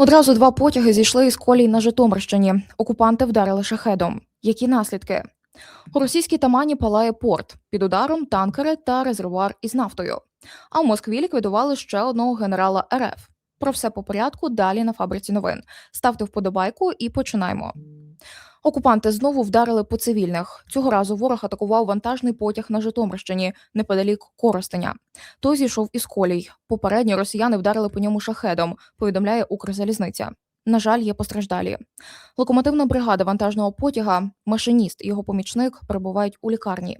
Одразу два потяги зійшли із колій на Житомирщині. Окупанти вдарили шахедом. Які наслідки? У російській Тамані палає порт. Під ударом танкери та резервуар із нафтою. А в Москві ліквідували ще одного генерала РФ. Про все по порядку далі на фабриці новин. Ставте вподобайку і починаємо. Окупанти знову вдарили по цивільних. Цього разу ворог атакував вантажний потяг на Житомирщині неподалік Коростеня. Той зійшов із колій. Попередньо росіяни вдарили по ньому шахедом, повідомляє Укрзалізниця. На жаль, є постраждалі. Локомотивна бригада вантажного потяга, машиніст і його помічник перебувають у лікарні.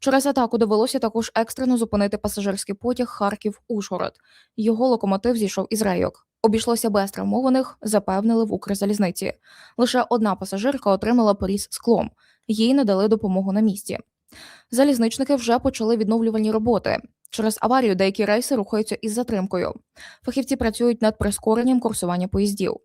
Через атаку довелося також екстрено зупинити пасажирський потяг Харків-Ужгород. Його локомотив зійшов із рейок. Обійшлося без травмованих, запевнили в Укрзалізниці. Лише одна пасажирка отримала поріз склом. Їй не дали допомогу на місці. Залізничники вже почали відновлювальні роботи. Через аварію деякі рейси рухаються із затримкою. Фахівці працюють над прискоренням курсування поїздів.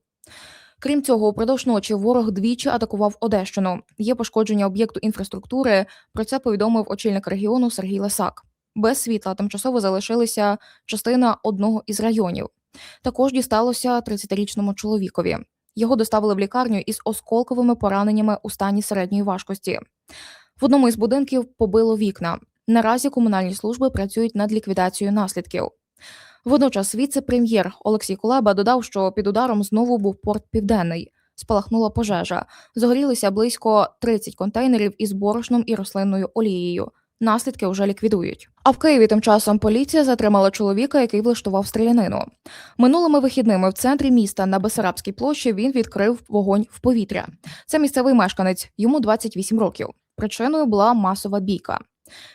Крім цього, упродовж ночі ворог двічі атакував Одещину. Є пошкодження об'єкту інфраструктури. Про це повідомив очільник регіону Сергій Лисак. Без світла тимчасово залишилася частина одного із районів. Також дісталося 30-річному чоловікові. Його доставили в лікарню із осколковими пораненнями у стані середньої важкості. В одному із будинків побило вікна. Наразі комунальні служби працюють над ліквідацією наслідків. Водночас віце-прем'єр Олексій Кулеба додав, що під ударом знову був порт Південний. Спалахнула пожежа. Загорілися близько 30 контейнерів із борошном і рослинною олією. Наслідки вже ліквідують. А в Києві тим часом поліція затримала чоловіка, який влаштував стрілянину. Минулими вихідними в центрі міста на Бесарабській площі він відкрив вогонь в повітря. Це місцевий мешканець, йому 28 років. Причиною була масова бійка.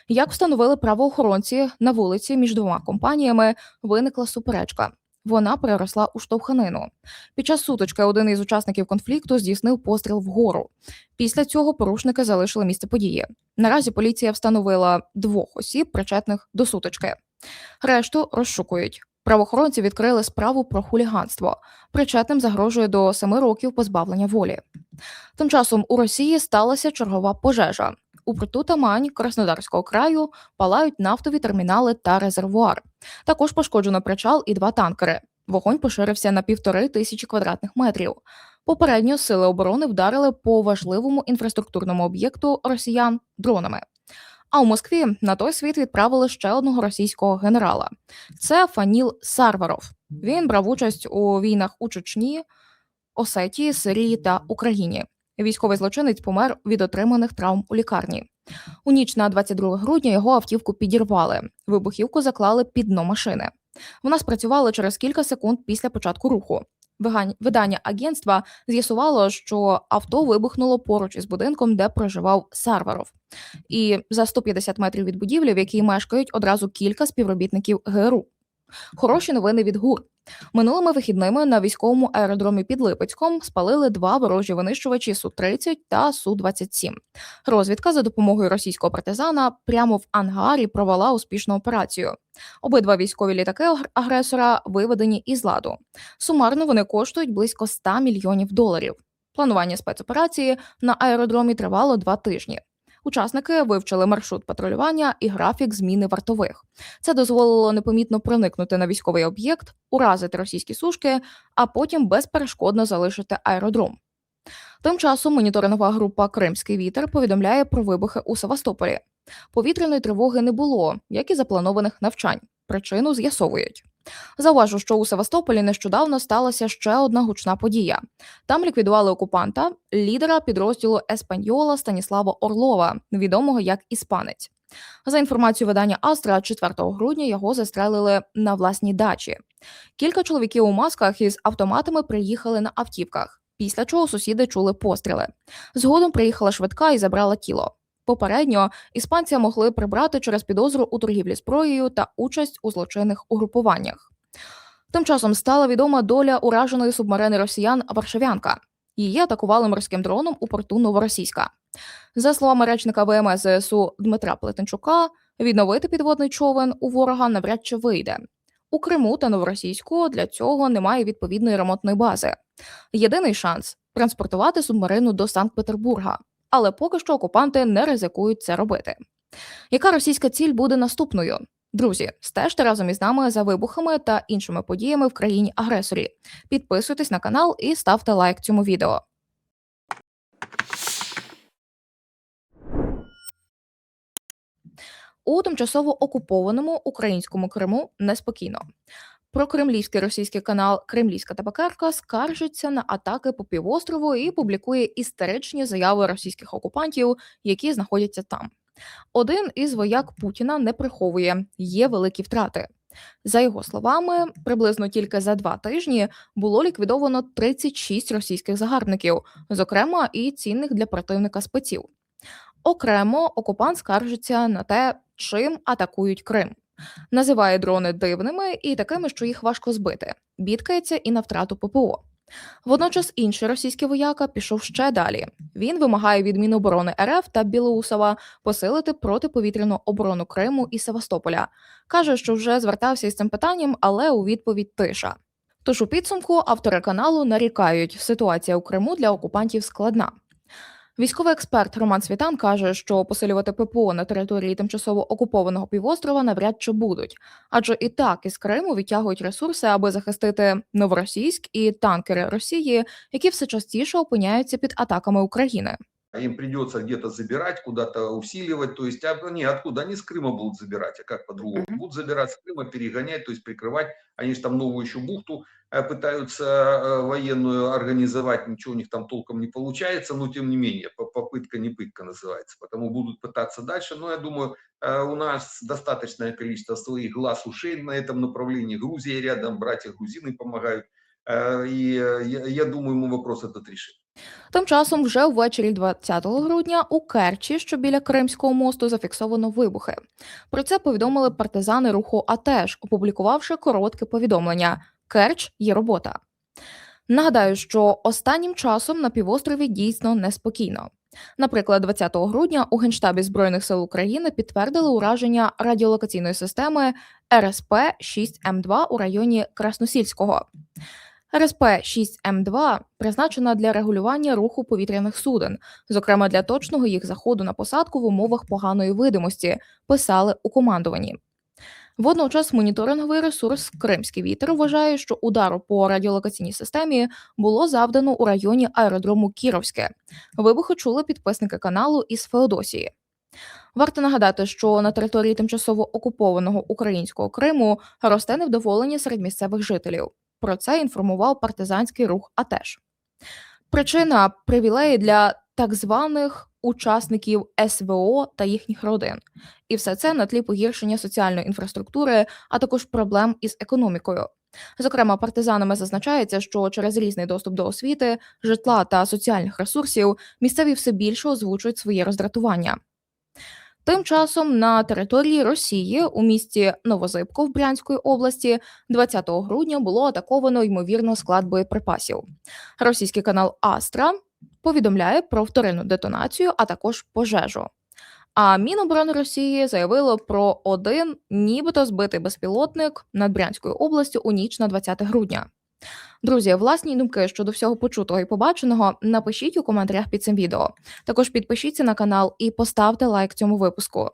Як встановили правоохоронці на вулиці між двома компаніями, виникла суперечка. Вона переросла у штовханину. Під час сутички один із учасників конфлікту здійснив постріл вгору. Після цього порушники залишили місце події. Наразі поліція встановила двох осіб, причетних до сутички. Решту розшукують. Правоохоронці відкрили справу про хуліганство. Причетним загрожує до семи років позбавлення волі. Тим часом у Росії сталася чергова пожежа. У порту Тамань Краснодарського краю палають нафтові термінали та резервуар. Також пошкоджено причал і два танкери. Вогонь поширився на півтори тисячі квадратних метрів. Попередньо сили оборони вдарили по важливому інфраструктурному об'єкту росіян дронами. А у Москві на той світ відправили ще одного російського генерала. Це Фаніл Сарваров. Він брав участь у війнах у Чечні, Осетії, Сирії та Україні. Військовий злочинець помер від отриманих травм у лікарні. У ніч на 22 грудня його автівку підірвали. Вибухівку заклали під дно машини. Вона спрацювала через кілька секунд після початку руху. Видання агентства з'ясувало, що авто вибухнуло поруч із будинком, де проживав Сарваров. І за 150 метрів від будівлі, в якій мешкають одразу кілька співробітників ГРУ. Хороші новини від ГУР. Минулими вихідними на військовому аеродромі під Липецьком спалили два ворожі винищувачі Су-30 та Су-27. Розвідка за допомогою російського партизана прямо в ангарі провела успішну операцію. Обидва військові літаки агресора виведені із ладу. Сумарно вони коштують близько 100 мільйонів доларів. Планування спецоперації на аеродромі тривало два тижні. Учасники вивчили маршрут патрулювання і графік зміни вартових. Це дозволило непомітно проникнути на військовий об'єкт, уразити російські сушки, а потім безперешкодно залишити аеродром. Тим часом моніторингова група Кримський вітер повідомляє про вибухи у Севастополі. Повітряної тривоги не було, як і запланованих навчань. Причину з'ясовують. Зауважу, що у Севастополі нещодавно сталася ще одна гучна подія. Там ліквідували окупанта, лідера підрозділу Еспаньола Станіслава Орлова, відомого як іспанець. За інформацією видання Астра, 4 грудня його застрелили на власній дачі. Кілька чоловіків у масках із автоматами приїхали на автівках, після чого сусіди чули постріли. Згодом приїхала швидка і забрала тіло. Попередньо іспанця могли прибрати через підозру у торгівлі зброєю та участь у злочинних угрупуваннях. Тим часом стала відома доля ураженої субмарини росіян Варшавянка. Її атакували морським дроном у порту Новоросійська. За словами речника ВМС ЗСУ Дмитра Плетенчука, відновити підводний човен у ворога навряд чи вийде. У Криму та Новоросійську для цього немає відповідної ремонтної бази. Єдиний шанс транспортувати субмарину до Санкт-Петербурга, але поки що окупанти не ризикують це робити. Яка російська ціль буде наступною? Друзі, стежте разом із нами за вибухами та іншими подіями в країні агресорі. Підписуйтесь на канал і ставте лайк цьому відео. У тимчасово окупованому українському Криму неспокійно. Прокремлівський російський канал Кремлівська табакерка скаржиться на атаки по півострову і публікує істеричні заяви російських окупантів, які знаходяться там. Один із вояк Путіна не приховує, є великі втрати. За його словами, приблизно тільки за два тижні було ліквідовано 36 російських загарбників, зокрема і цінних для противника спеців. Окремо окупант скаржиться на те, чим атакують Крим. Називає дрони дивними і такими, що їх важко збити. Бідкається і на втрату ППО. Водночас інший російський вояка пішов ще далі. Він вимагає від Міноборони РФ та Білоусова посилити протиповітряну оборону Криму і Севастополя. каже, що вже звертався із цим питанням, але у відповідь тиша. Тож у підсумку автори каналу нарікають, ситуація у Криму для окупантів складна. Військовий експерт Роман Світан каже, що посилювати ППО на території тимчасово окупованого півострова навряд чи будуть, адже і так із Криму відтягують ресурси, аби захистити новоросійськ і танкери Росії, які все частіше опиняються під атаками України. А им придется где-то забирать, куда-то усиливать, то есть а они откуда? Они с Крыма будут забирать, а как по-другому? Будут забирать с Крыма, перегонять, то есть прикрывать. Они же там новую еще бухту э, пытаются э, военную организовать, ничего у них там толком не получается, но тем не менее, по- попытка не пытка называется, потому будут пытаться дальше, но я думаю, э, у нас достаточное количество своих глаз, ушей на этом направлении, Грузия рядом, братья грузины помогают, и я, я думаю, мы вопрос этот решим. Тим часом, вже ввечері 20 грудня у Керчі, що біля Кримського мосту, зафіксовано вибухи. Про це повідомили партизани руху АТЕШ, опублікувавши коротке повідомлення: Керч є робота. Нагадаю, що останнім часом на півострові дійсно неспокійно. Наприклад, 20 грудня у Генштабі Збройних сил України підтвердили ураження радіолокаційної системи РСП 6М2 у районі Красносільського. РСП 6М2 призначена для регулювання руху повітряних суден, зокрема для точного їх заходу на посадку в умовах поганої видимості, писали у командуванні. Водночас моніторинговий ресурс Кримський вітер вважає, що удару по радіолокаційній системі було завдано у районі аеродрому Кіровське. Вибухи чули підписники каналу із Феодосії. Варто нагадати, що на території тимчасово окупованого українського Криму росте невдоволення серед місцевих жителів. Про це інформував партизанський рух АТЕШ. Причина привілеї для так званих учасників СВО та їхніх родин. І все це на тлі погіршення соціальної інфраструктури, а також проблем із економікою. Зокрема, партизанами зазначається, що через різний доступ до освіти, житла та соціальних ресурсів місцеві все більше озвучують своє роздратування. Тим часом на території Росії у місті Новозибко в Брянської області 20 грудня було атаковано ймовірно склад боєприпасів. Російський канал Астра повідомляє про вторинну детонацію, а також пожежу. А Міноборони Росії заявило про один нібито збитий безпілотник над Брянською областю у ніч на 20 грудня. Друзі, власні думки щодо всього почутого і побаченого напишіть у коментарях під цим відео. Також підпишіться на канал і поставте лайк цьому випуску.